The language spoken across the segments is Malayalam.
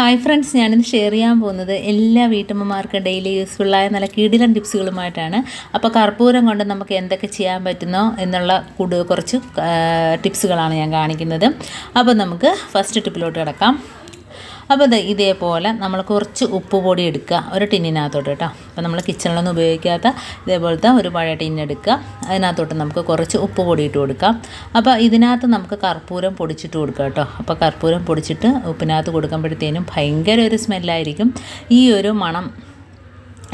ഹായ് ഫ്രണ്ട്സ് ഞാനിന്ന് ഷെയർ ചെയ്യാൻ പോകുന്നത് എല്ലാ വീട്ടമ്മമാർക്കും ഡെയിലി യൂസ്ഫുള്ളായ നല്ല കിടിലൻ ടിപ്സുകളുമായിട്ടാണ് അപ്പോൾ കർപ്പൂരം കൊണ്ട് നമുക്ക് എന്തൊക്കെ ചെയ്യാൻ പറ്റുന്നോ എന്നുള്ള കൂടുതൽ കുറച്ച് ടിപ്സുകളാണ് ഞാൻ കാണിക്കുന്നത്. അപ്പോൾ നമുക്ക് ഫസ്റ്റ് ടിപ്പിലോട്ട് കിടക്കാം. അപ്പോൾ ഇത് ഇതേപോലെ നമ്മൾ കുറച്ച് ഉപ്പ് പൊടി എടുക്കുക. ഒരു ടിന്നിനകത്തോട്ട് കേട്ടോ. അപ്പോൾ നമ്മൾ കിച്ചണിലൊന്നും ഉപയോഗിക്കാത്ത ഇതേപോലത്തെ ഒരു പഴയ ടിന്നെടുക്കുക അതിനകത്തോട്ട് നമുക്ക് കുറച്ച് ഉപ്പ് പൊടി ഇട്ട് കൊടുക്കാം. അപ്പോൾ ഇതിനകത്ത് നമുക്ക് കർപ്പൂരം പൊടിച്ചിട്ട് കൊടുക്കാം കേട്ടോ. അപ്പോൾ കർപ്പൂരം പൊടിച്ചിട്ട് ഉപ്പിനകത്ത് കൊടുക്കുമ്പോഴത്തേനും ഭയങ്കര ഒരു സ്മെല്ലായിരിക്കും ഈ ഒരു മണം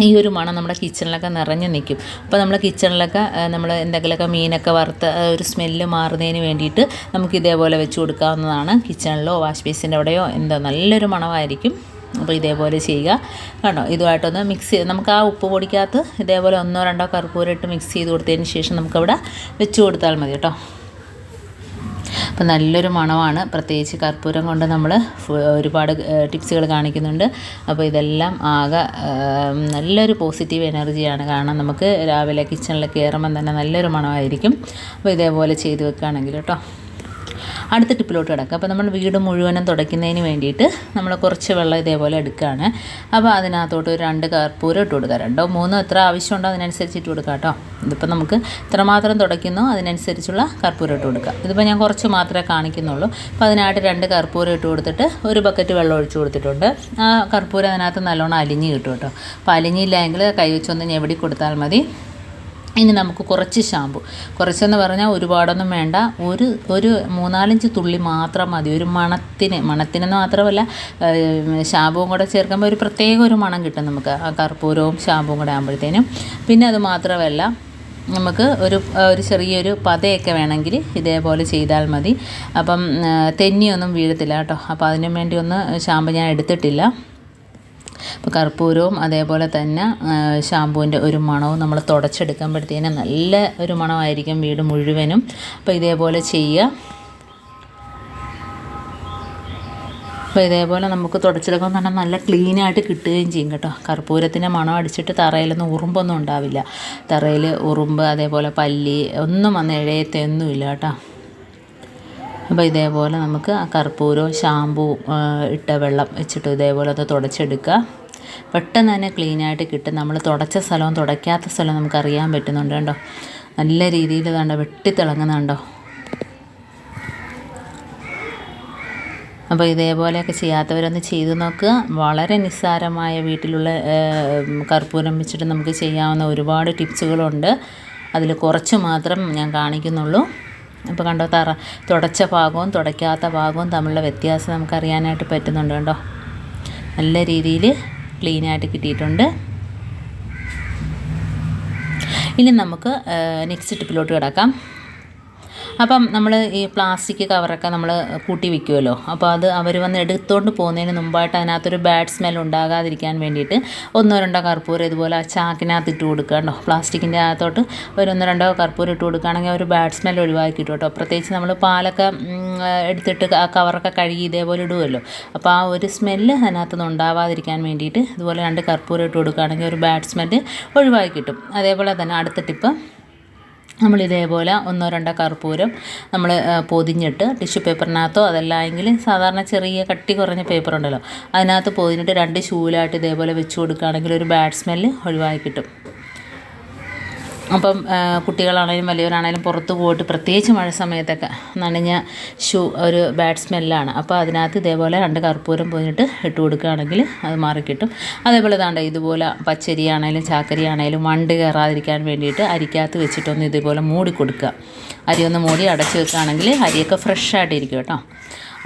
ഈ ഒരു മണം നമ്മുടെ കിച്ചണിലൊക്കെ നിറഞ്ഞു നിൽക്കും. അപ്പോൾ നമ്മുടെ കിച്ചണിലൊക്കെ നമ്മൾ എന്തെങ്കിലുമൊക്കെ മീനൊക്കെ വറുത്ത് ഒരു സ്മെല്ല് മാറുന്നതിന് വേണ്ടിയിട്ട് നമുക്ക് ഇതേപോലെ വെച്ച് കൊടുക്കാവുന്നതാണ്. കിച്ചണിലോ വാഷ് ബേസിന്റെ അവിടെയോ എന്തോ നല്ലൊരു മണമായിരിക്കും. അപ്പോൾ ഇതേപോലെ ചെയ്യുക. കണ്ടോ? ഇതുമായിട്ടൊന്ന് മിക്സ് ചെയ്ത് നമുക്ക് ആ ഉപ്പ് പൊടിക്കകത്ത് ഇതേപോലെ ഒന്നോ രണ്ടോ കർപ്പൂരം ഇട്ട് മിക്സ് ചെയ്ത് കൊടുത്തതിന് ശേഷം നമുക്കവിടെ വെച്ച് കൊടുത്താൽ മതി കേട്ടോ. അപ്പം നല്ലൊരു മണമാണ്. പ്രത്യേകിച്ച് കർപ്പൂരം കൊണ്ട് നമ്മൾ ഒരുപാട് ടിപ്സുകൾ കാണിക്കുന്നുണ്ട്. അപ്പോൾ ഇതെല്ലാം ആകെ നല്ലൊരു പോസിറ്റീവ് എനർജിയാണ്. കാരണം നമുക്ക് രാവിലെ കിച്ചണിൽ കയറുമ്പം തന്നെ നല്ലൊരു മണമായിരിക്കും. അപ്പോൾ ഇതേപോലെ ചെയ്ത് വെക്കുകയാണെങ്കിൽ കേട്ടോ. അടുത്ത ടിപ്പിലോട്ട് കിടക്കുക അപ്പോൾ നമ്മൾ വീട് മുഴുവനും തുടയ്ക്കുന്നതിന് വേണ്ടിയിട്ട് നമ്മൾ കുറച്ച് വെള്ളം ഇതേപോലെ എടുക്കുകയാണ്. അപ്പോൾ അതിനകത്തോട്ട് ഒരു രണ്ട് കർപ്പൂരം ഇട്ട് കൊടുക്കുക രണ്ടോ മൂന്നോ എത്ര ആവശ്യമുണ്ടോ അതിനനുസരിച്ച് ഇട്ട് കൊടുക്കുക കേട്ടോ. ഇതിപ്പോൾ നമുക്ക് എത്രമാത്രം തുടയ്ക്കുന്നോ അതിനനുസരിച്ചുള്ള കർപ്പൂരം ഇട്ട് കൊടുക്കുക ഇതിപ്പോൾ ഞാൻ കുറച്ച് മാത്രമേ കാണിക്കുന്നുള്ളൂ. അപ്പോൾ അതിനായിട്ട് രണ്ട് കർപ്പൂരം ഇട്ട് കൊടുത്തിട്ട് ഒരു ബക്കറ്റ് വെള്ളം ഒഴിച്ച് കൊടുത്തിട്ടുണ്ട്. ആ കർപ്പൂരം അതിനകത്ത് നല്ലോണം അലിഞ്ഞ് കിട്ടും കേട്ടോ. അപ്പോൾ അലിഞ്ഞില്ലെങ്കിൽ കൈ വെച്ചൊന്ന് ഞെവിടി കൊടുത്താൽ മതി. ഇനി നമുക്ക് കുറച്ച് ഷാമ്പു. കുറച്ചെന്ന് പറഞ്ഞാൽ ഒരുപാടൊന്നും വേണ്ട. ഒരു ഒരു മൂന്നാലഞ്ച് തുള്ളി മാത്രം മതി. ഒരു മണത്തിന് മണത്തിനെന്ന് മാത്രമല്ല ഷാമ്പുവും കൂടെ ചേർക്കുമ്പോൾ ഒരു പ്രത്യേക ഒരു മണം കിട്ടും നമുക്ക്. ആ കർപ്പൂരവും ഷാമ്പുവും കൂടെ ആകുമ്പോഴത്തേനും പിന്നെ അത് മാത്രമല്ല നമുക്ക് ഒരു ഒരു ചെറിയൊരു പതയൊക്കെ വേണമെങ്കിൽ ഇതേപോലെ ചെയ്താൽ മതി. അപ്പം തെന്നിയൊന്നും വീഴത്തില്ല കേട്ടോ. അപ്പോൾ അതിനു വേണ്ടി ഒന്ന് ഷാമ്പു ഞാൻ എടുത്തിട്ടില്ല. കർപ്പൂരവും അതേപോലെ തന്നെ ഷാമ്പൂവിന്റെ ഒരു മണവും നമ്മൾ തുടച്ചെടുക്കുമ്പോഴത്തേനും നല്ല ഒരു മണമായിരിക്കും വീട് മുഴുവനും. അപ്പോൾ ഇതേപോലെ ചെയ്യുക. അപ്പോൾ ഇതേപോലെ നമുക്ക് തുടച്ചെടുക്കാൻ തന്നെ നല്ല ക്ലീനായിട്ട് കിട്ടുകയും ചെയ്യും കേട്ടോ. കർപ്പൂരത്തിന്റെ മണം അടിച്ചിട്ട് തറയിലൊന്നും ഉറുമ്പൊന്നും ഉണ്ടാവില്ല. തറയിൽ ഉറുമ്പ് അതേപോലെ പല്ലി ഒന്നും വന്ന് ഇഴയത്തൊന്നുമില്ല കേട്ടോ. അപ്പോൾ ഇതേപോലെ നമുക്ക് കർപ്പൂരവും ഷാമ്പൂ ഇട്ട വെള്ളം വെച്ചിട്ട് ഇതേപോലെ ഒന്ന് തുടച്ചെടുക്കുക. പെട്ടെന്ന് തന്നെ ക്ലീനായിട്ട് കിട്ടും. നമ്മൾ തുടച്ച സ്ഥലവും തുടയ്ക്കാത്ത സ്ഥലവും നമുക്ക് അറിയാൻ പറ്റുന്നുണ്ട് കേട്ടോ നല്ല രീതിയിൽ കണ്ടോ? വെട്ടിത്തിളങ്ങുന്നുണ്ടോ അപ്പോൾ ഇതേപോലെയൊക്കെ ചെയ്യാത്തവരൊന്ന് ചെയ്ത് നോക്കുക. വളരെ നിസ്സാരമായ വീട്ടിലുള്ള കർപ്പൂരം വെച്ചിട്ട് നമുക്ക് ചെയ്യാവുന്ന ഒരുപാട് ടിപ്സുകളുണ്ട്. അതിൽ കുറച്ച് മാത്രം ഞാൻ കാണിക്കുന്നുള്ളൂ. അപ്പോൾ കണ്ടോ? തറ തുടച്ച ഭാഗവും തുടയ്ക്കാത്ത ഭാഗവും തമ്മിലുള്ള വ്യത്യാസം നമുക്കറിയാനായിട്ട് പറ്റുന്നുണ്ട് കേട്ടോ നല്ല രീതിയിൽ ക്ലീനായിട്ട് കിട്ടിയിട്ടുണ്ട്. ഇനി നമുക്ക് നെക്സ്റ്റ് ടിപ്പിലോട്ട് കിടക്കാം. അപ്പം നമ്മൾ ഈ പ്ലാസ്റ്റിക് കവറൊക്കെ നമ്മൾ കൂട്ടി വെക്കുമല്ലോ അപ്പോൾ അത് അവർ വന്ന് എടുത്തുകൊണ്ട് പോകുന്നതിന് മുമ്പായിട്ട് അതിനകത്തൊരു ബാഡ് സ്മെൽ ഉണ്ടാകാതിരിക്കാൻ വേണ്ടിയിട്ട് ഒന്നോ രണ്ടോ കർപ്പൂരം ഇതുപോലെ ചാക്കിനകത്ത് ഇട്ട് കൊടുക്കുക കേട്ടോ. പ്ലാസ്റ്റിക്കിന്റെ അകത്തോട്ട് ഒരു ഒന്നോ രണ്ടോ കർപ്പൂരം ഇട്ട് കൊടുക്കുകയാണെങ്കിൽ ഒരു ബാഡ് സ്മെൽ ഒഴിവാക്കി കിട്ടും കേട്ടോ. പ്രത്യേകിച്ച് നമ്മൾ പാലൊക്കെ എടുത്തിട്ട് ആ കവറൊക്കെ കഴുകി ഇതേപോലെ ഇടുമല്ലോ അപ്പോൾ ആ ഒരു സ്മെല്ല് അതിനകത്തുനിന്ന് ഉണ്ടാവാതിരിക്കാൻ വേണ്ടിയിട്ട് ഇതുപോലെ രണ്ട് കർപ്പൂരം ഇട്ട് കൊടുക്കുകയാണെങ്കിൽ ഒരു ബാഡ് സ്മെല്ല് ഒഴിവാക്കി കിട്ടും. അതേപോലെ തന്നെ അടുത്ത ടിപ്പ് നമ്മൾ ഇതേപോലെ ഒന്നോ രണ്ടോ കർപ്പൂരം നമ്മൾ പൊതിഞ്ഞിട്ട് ടിഷ്യൂ പേപ്പറിനകത്തോ അതല്ല എങ്കിൽ സാധാരണ ചെറിയ കട്ടി കുറഞ്ഞ പേപ്പർ ഉണ്ടല്ലോ. അതിനകത്ത് പൊതിഞ്ഞിട്ട് രണ്ട് ശൂലായിട്ട് ഇതേപോലെ വെച്ച് കൊടുക്കുകയാണെങ്കിൽ ഒരു ബാഡ് സ്മെല്ല് ഒഴിവാക്കി കിട്ടും. അപ്പം കുട്ടികളാണേലും വലിയവരാണേലും പുറത്ത് പോയിട്ട് പ്രത്യേകിച്ച് മഴ സമയത്തൊക്കെ നനഞ്ഞ ഷൂ ഒരു ബാഡ് സ്മെല്ലാണ്. അപ്പോൾ അതിനകത്ത് ഇതേപോലെ രണ്ട് കർപ്പൂരം പോയിട്ട് ഇട്ട് കൊടുക്കുകയാണെങ്കിൽ അത് മാറിക്കിട്ടും. അതേപോലെ താണ്ട ഇതുപോലെ പച്ചരി ആണേലും ചാക്കരി ആണേലും വണ്ട് കയറാതിരിക്കാൻ വേണ്ടിയിട്ട് അരിക്കകത്ത് വെച്ചിട്ടൊന്ന് ഇതുപോലെ മൂടി കൊടുക്കുക. അരി ഒന്ന് മൂടി അടച്ച് വെക്കുകയാണെങ്കിൽ അരിയൊക്കെ ഫ്രഷ് ആയിട്ടിരിക്കും കേട്ടോ.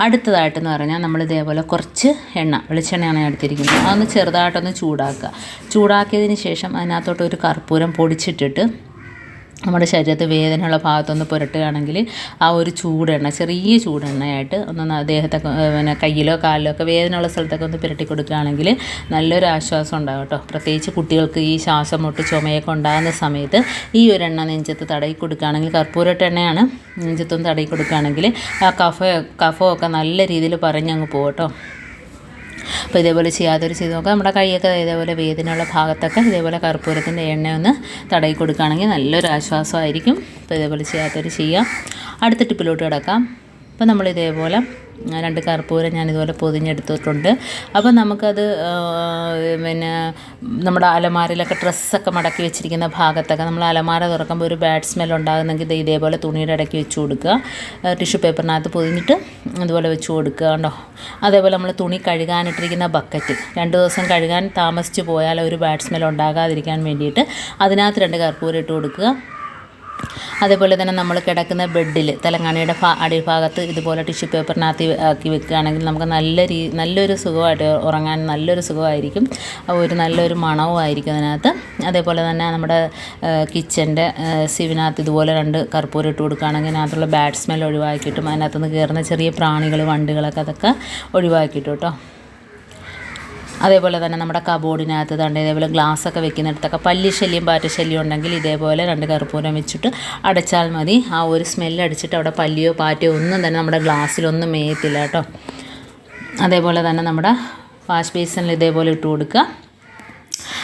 അടുത്തതായിട്ടെന്ന് പറഞ്ഞാൽ നമ്മൾ ഇതേപോലെ കുറച്ച് എണ്ണ വെളിച്ചെണ്ണയാണ് എടുത്തിരിക്കുന്നത്. അതൊന്ന് ചെറുതായിട്ടൊന്ന് ചൂടാക്കുക. ചൂടാക്കിയതിന് ശേഷം അതിനകത്തോട്ട് ഒരു കർപ്പൂരം പൊടിച്ചിട്ടിട്ട് നമ്മുടെ ശരീരത്ത് വേദനയുള്ള ഭാഗത്തൊന്ന് പുരട്ടുകയാണെങ്കിൽ ആ ഒരു ചൂടെണ്ണ ചെറിയ ചൂടെണ്ണയായിട്ട് ഒന്ന് അദ്ദേഹത്തെ പിന്നെ കയ്യിലോ കാലിലോ ഒക്കെ വേദനയുള്ള സ്ഥലത്തൊക്കെ ഒന്ന് പുരട്ടി കൊടുക്കുകയാണെങ്കിൽ നല്ലൊരു ആശ്വാസം ഉണ്ടാകും കേട്ടോ. പ്രത്യേകിച്ച് കുട്ടികൾക്ക് ഈ ശ്വാസം മുട്ട് ചുമയൊക്കെ ഉണ്ടാകുന്ന സമയത്ത് ഈ ഒരു എണ്ണ നെഞ്ചത്ത് തടയി കൊടുക്കുകയാണെങ്കിൽ കർപ്പൂരട്ട എണ്ണയാണ് നെഞ്ചത്തൊന്ന് തടയി കൊടുക്കുകയാണെങ്കിൽ ആ കഫ കഫമൊക്കെ നല്ല രീതിയിൽ പറഞ്ഞങ്ങ് പോകും കേട്ടോ. അപ്പോൾ ഇതേപോലെ ചെയ്യാതൊരു ചെയ്ത് നോക്കാം. നമ്മുടെ കൈയൊക്കെ ഇതേപോലെ വേദനയുള്ള ഭാഗത്തൊക്കെ ഇതേപോലെ കർപ്പൂരത്തിന്റെ എണ്ണ ഒന്ന് തടയി കൊടുക്കുകയാണെങ്കിൽ നല്ലൊരു ആശ്വാസമായിരിക്കും. അപ്പോൾ ഇതേപോലെ ചെയ്യാത്തൊരു ചെയ്യാം. അടുത്ത ടിപ്പിലോട്ട് കിടക്കാം. അപ്പോൾ നമ്മൾ ഇതേപോലെ രണ്ട് കർപ്പൂരം ഞാൻ ഇതുപോലെ പൊതിഞ്ഞെടുത്തിട്ടുണ്ട്. അപ്പോൾ നമുക്കത് പിന്നെ നമ്മുടെ അലമാരയിലൊക്കെ ഡ്രസ്സൊക്കെ മടക്കി വെച്ചിരിക്കുന്ന ഭാഗത്തൊക്കെ നമ്മൾ അലമാര തുറക്കുമ്പോൾ ഒരു ബാഡ് സ്മെൽ ഉണ്ടാകുന്നെങ്കിൽ ഇത് ഇതേപോലെ തുണിയുടെ ഇടയ്ക്ക് വെച്ച് കൊടുക്കുക. ടിഷ്യൂ പേപ്പറിനകത്ത് പൊതിഞ്ഞിട്ട് അതുപോലെ വെച്ച് കൊടുക്കുക കണ്ടോ? അതേപോലെ നമ്മൾ തുണി കഴുകാനിട്ടിരിക്കുന്ന ബക്കറ്റ്. രണ്ട് ദിവസം കഴുകാൻ താമസിച്ച് പോയാൽ ഒരു ബാഡ് സ്മെൽ ഉണ്ടാകാതിരിക്കാൻ വേണ്ടിയിട്ട് അതിനകത്ത് രണ്ട് കർപ്പൂരം ഇട്ട് കൊടുക്കുക. അതേപോലെ തന്നെ നമ്മൾ കിടക്കുന്ന ബെഡിൽ തെലങ്കാനയുടെ ഭാ അടിഭാഗത്ത് ഇതുപോലെ ടിഷ്യൂ പേപ്പറിനകത്ത് ആക്കി വെക്കുകയാണെങ്കിൽ നമുക്ക് നല്ല രീ നല്ലൊരു സുഖമായിട്ട് ഉറങ്ങാൻ നല്ലൊരു സുഖമായിരിക്കും. ഒരു നല്ലൊരു മണവും ആയിരിക്കും അതിനകത്ത്. അതേപോലെ തന്നെ നമ്മുടെ കിച്ചന്റെ സിവിനകത്ത് ഇതുപോലെ രണ്ട് കർപ്പൂരം ഇട്ട് കൊടുക്കുകയാണെങ്കിൽ അതിനകത്തുള്ള ബാഡ് സ്മെൽ ഒഴിവാക്കിയിട്ടും അതിനകത്തുനിന്ന് കയറുന്ന ചെറിയ പ്രാണികൾ വണ്ടുകളൊക്കെ അതൊക്കെ ഒഴിവാക്കിയിട്ടും കേട്ടോ അതേപോലെ തന്നെ നമ്മുടെ കബോർഡിനകത്ത് തണ്ട് ഇതേപോലെ ഗ്ലാസ് ഒക്കെ വെക്കുന്നിടത്തൊക്കെ പല്ലി ശല്യം പാറ്റ ശല്യം ഉണ്ടെങ്കിൽ ഇതേപോലെ രണ്ട് കർപ്പൂരം വെച്ചിട്ട് അടച്ചാൽ മതി. ആ ഒരു സ്മെല്ല് അടിച്ചിട്ട് അവിടെ പല്ലിയോ പാറ്റയോ ഒന്നും തന്നെ നമ്മുടെ ഗ്ലാസ്സിലൊന്നും മേയത്തില്ല കേട്ടോ. അതേപോലെ തന്നെ നമ്മുടെ വാഷ് ബേസിനിൽ ഇതേപോലെ ഇട്ട് കൊടുക്കുക.